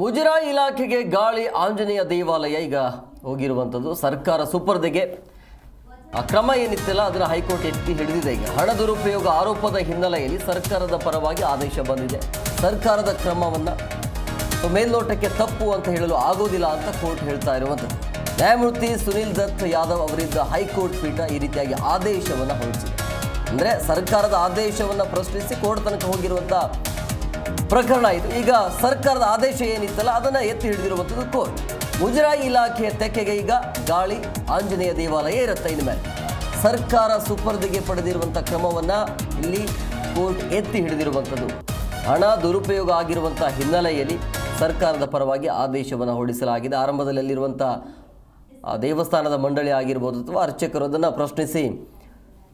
ಮುಜರಾಯಿ ಇಲಾಖೆಗೆ ಗಾಳಿ ಆಂಜನೇಯ ದೇವಾಲಯ ಈಗ ಹೋಗಿರುವಂಥದ್ದು ಸರ್ಕಾರ ಸುಪರ್ದಿಗೆ ಆ ಕ್ರಮ ಏನಿತ್ತಲ್ಲ ಅದರ ಹೈಕೋರ್ಟ್ ಎತ್ತಿ ಹಿಡಿದಿದೆ ಈಗ. ಹಣ ದುರುಪಯೋಗ ಆರೋಪದ ಹಿನ್ನೆಲೆಯಲ್ಲಿ ಸರ್ಕಾರದ ಪರವಾಗಿ ಆದೇಶ ಬಂದಿದೆ. ಸರ್ಕಾರದ ಕ್ರಮವನ್ನು ಮೇಲ್ನೋಟಕ್ಕೆ ತಪ್ಪು ಅಂತ ಹೇಳಲು ಆಗೋದಿಲ್ಲ ಅಂತ ಕೋರ್ಟ್ ಹೇಳ್ತಾ ಇರುವಂಥದ್ದು ನ್ಯಾಯಮೂರ್ತಿ ಸುನಿಲ್ ದತ್ ಯಾದವ್ ಅವರಿದ್ದ ಹೈಕೋರ್ಟ್ ಪೀಠ ಈ ರೀತಿಯಾಗಿ ಆದೇಶವನ್ನು ಹೊರಡಿಸಿದೆ. ಅಂದರೆ ಸರ್ಕಾರದ ಆದೇಶವನ್ನು ಪ್ರಶ್ನಿಸಿ ಕೋರ್ಟ್ ತನಕ ಹೋಗಿರುವಂಥ ಪ್ರಕರಣ ಇದು. ಈಗ ಸರ್ಕಾರದ ಆದೇಶ ಏನಿತ್ತಲ್ಲ, ಅದನ್ನು ಎತ್ತಿ ಹಿಡಿದಿರುವಂಥದ್ದು ಕೋರ್ಟ್. ಮುಜರಾಯಿ ಇಲಾಖೆಯ ತೆಕ್ಕೆಗೆ ಈಗ ಗಾಳಿ ಆಂಜನೇಯ ದೇವಾಲಯ ಇರುತ್ತೆ ಮೇಲೆ ಸರ್ಕಾರ ಸುಪರ್ದಿಗೆ ಪಡೆದಿರುವಂಥ ಕ್ರಮವನ್ನು ಇಲ್ಲಿ ಕೋರ್ಟ್ ಎತ್ತಿ ಹಿಡಿದಿರುವಂಥದ್ದು. ಹಣ ದುರುಪಯೋಗ ಆಗಿರುವಂಥ ಹಿನ್ನೆಲೆಯಲ್ಲಿ ಸರ್ಕಾರದ ಪರವಾಗಿ ಆದೇಶವನ್ನು ಹೊರಡಿಸಲಾಗಿದೆ. ಆರಂಭದಲ್ಲಿರುವಂಥ ದೇವಸ್ಥಾನದ ಮಂಡಳಿ ಆಗಿರ್ಬೋದು ಅಥವಾ ಅರ್ಚಕರು ಅದನ್ನು ಪ್ರಶ್ನಿಸಿ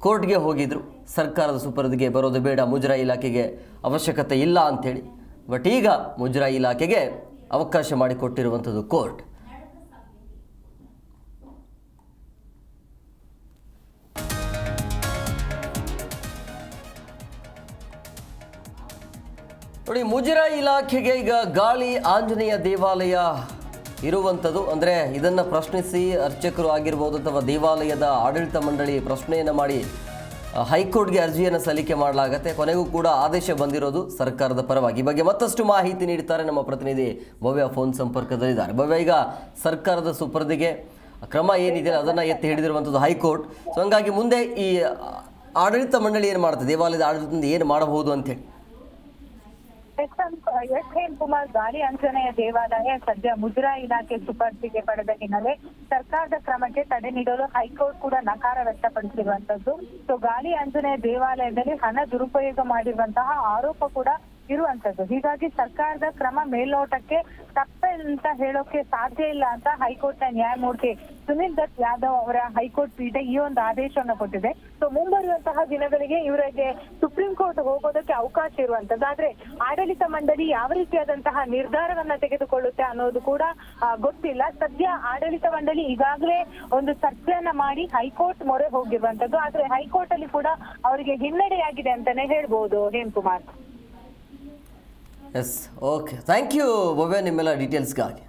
ಕೋರ್ಟ್ಗೆ ಹೋಗಿದ್ರು. ಸರ್ಕಾರದ ಸುಪರ್ದಿಗೆ ಬರೋದು ಬೇಡ, ಮುಜರಾಯಿ ಇಲಾಖೆಗೆ ಅವಶ್ಯಕತೆ ಇಲ್ಲ ಅಂಥೇಳಿ. ಬಟ್ ಈಗ ಮುಜರಾಯಿ ಇಲಾಖೆಗೆ ಅವಕಾಶ ಮಾಡಿಕೊಟ್ಟಿರುವಂಥದ್ದು ಕೋರ್ಟ್. ನೋಡಿ, ಮುಜರಾಯಿ ಇಲಾಖೆಗೆ ಈಗ ಗಾಳಿ ಆಂಜನೇಯ ದೇವಾಲಯ ಇರುವಂಥದ್ದು ಅಂದರೆ ಇದನ್ನು ಪ್ರಶ್ನಿಸಿ ಅರ್ಚಕರು ಆಗಿರ್ಬೋದು ಅಥವಾ ದೇವಾಲಯದ ಆಡಳಿತ ಮಂಡಳಿ ಪ್ರಶ್ನೆಯನ್ನು ಮಾಡಿ ಹೈಕೋರ್ಟ್ಗೆ ಅರ್ಜಿಯನ್ನು ಸಲ್ಲಿಕೆ ಮಾಡಲಾಗತ್ತೆ. ಕೊನೆಗೂ ಕೂಡ ಆದೇಶ ಬಂದಿರೋದು ಸರ್ಕಾರದ ಪರವಾಗಿ. ಈ ಬಗ್ಗೆ ಮತ್ತಷ್ಟು ಮಾಹಿತಿ ನೀಡುತ್ತಾರೆ ನಮ್ಮ ಪ್ರತಿನಿಧಿ ಭವ್ಯ ಫೋನ್ ಸಂಪರ್ಕದಲ್ಲಿದ್ದಾರೆ. ಭವ್ಯ, ಈಗ ಸರ್ಕಾರದ ಸುಪರ್ದಿಗೆ ಕ್ರಮ ಏನಿದೆ ಅದನ್ನು ಎತ್ತಿ ಹಿಡಿದಿರುವಂಥದ್ದು ಹೈಕೋರ್ಟ್. ಸೊ, ಹಂಗಾಗಿ ಮುಂದೆ ಈ ಆಡಳಿತ ಮಂಡಳಿ ಏನು ಮಾಡುತ್ತೆ? ದೇವಾಲಯದ ಆಡಳಿತದಿಂದ ಏನು ಮಾಡಬಹುದು ಅಂತೇಳಿ ಎಸ್ ಎನ್ ಕುಮಾರ್ ಗಾಳಿ ಆಂಜನೇಯ ದೇವಾಲಯ ಸದ್ಯ ಮುಜರಾ ಇಲಾಖೆ ಸುಪರ್ದಿಗೆ ಪಡೆದ ಹಿನ್ನೆಲೆ ಸರ್ಕಾರದ ಕ್ರಮಕ್ಕೆ ತಡೆ ನೀಡಲು ಹೈಕೋರ್ಟ್ ಕೂಡ ನಕಾರ ವ್ಯಕ್ತಪಡಿಸಿರುವಂತದ್ದು. ಸೊ ಗಾಳಿ ಆಂಜನೇಯ ದೇವಾಲಯದಲ್ಲಿ ಹಣ ದುರುಪಯೋಗ ಮಾಡಿರುವಂತಹ ಆರೋಪ ಕೂಡ ಇರುವಂತದ್ದು. ಹೀಗಾಗಿ ಸರ್ಕಾರದ ಕ್ರಮ ಮೇಲ್ನೋಟಕ್ಕೆ ತಪ್ಪೆ ಅಂತ ಹೇಳೋಕೆ ಸಾಧ್ಯ ಇಲ್ಲ ಅಂತ ಹೈಕೋರ್ಟ್ನ ನ್ಯಾಯಮೂರ್ತಿ ಸುನೀಲ್ ದತ್ ಯಾದವ್ ಅವರ ಹೈಕೋರ್ಟ್ ಪೀಠ ಈ ಒಂದು ಆದೇಶವನ್ನು ಕೊಟ್ಟಿದೆ. ಸೊ ಮುಂಬರುವಂತಹ ದಿನಗಳಿಗೆ ಇವರಿಗೆ ಸುಪ್ರೀಂ ಕೋರ್ಟ್ ಹೋಗೋದಕ್ಕೆ ಅವಕಾಶ ಇರುವಂತದ್ದು. ಆದ್ರೆ ಆಡಳಿತ ಮಂಡಳಿ ಯಾವ ರೀತಿಯಾದಂತಹ ನಿರ್ಧಾರವನ್ನ ತೆಗೆದುಕೊಳ್ಳುತ್ತೆ ಅನ್ನೋದು ಕೂಡ ಗೊತ್ತಿಲ್ಲ. ಸದ್ಯ ಆಡಳಿತ ಮಂಡಳಿ ಈಗಾಗಲೇ ಒಂದು ಚರ್ಚೆಯನ್ನ ಮಾಡಿ ಹೈಕೋರ್ಟ್ ಮೊರೆ ಹೋಗಿರುವಂತದ್ದು. ಆದ್ರೆ ಹೈಕೋರ್ಟ್ ಅಲ್ಲಿ ಕೂಡ ಅವರಿಗೆ ಹಿನ್ನಡೆಯಾಗಿದೆ ಅಂತಾನೆ ಹೇಳ್ಬಹುದು Hem Kumar yes okay thank you Bhavya ನಿಮ್ಮೆಲ್ಲ ಡೀಟೇಲ್ಸ್ಗಾಗಿ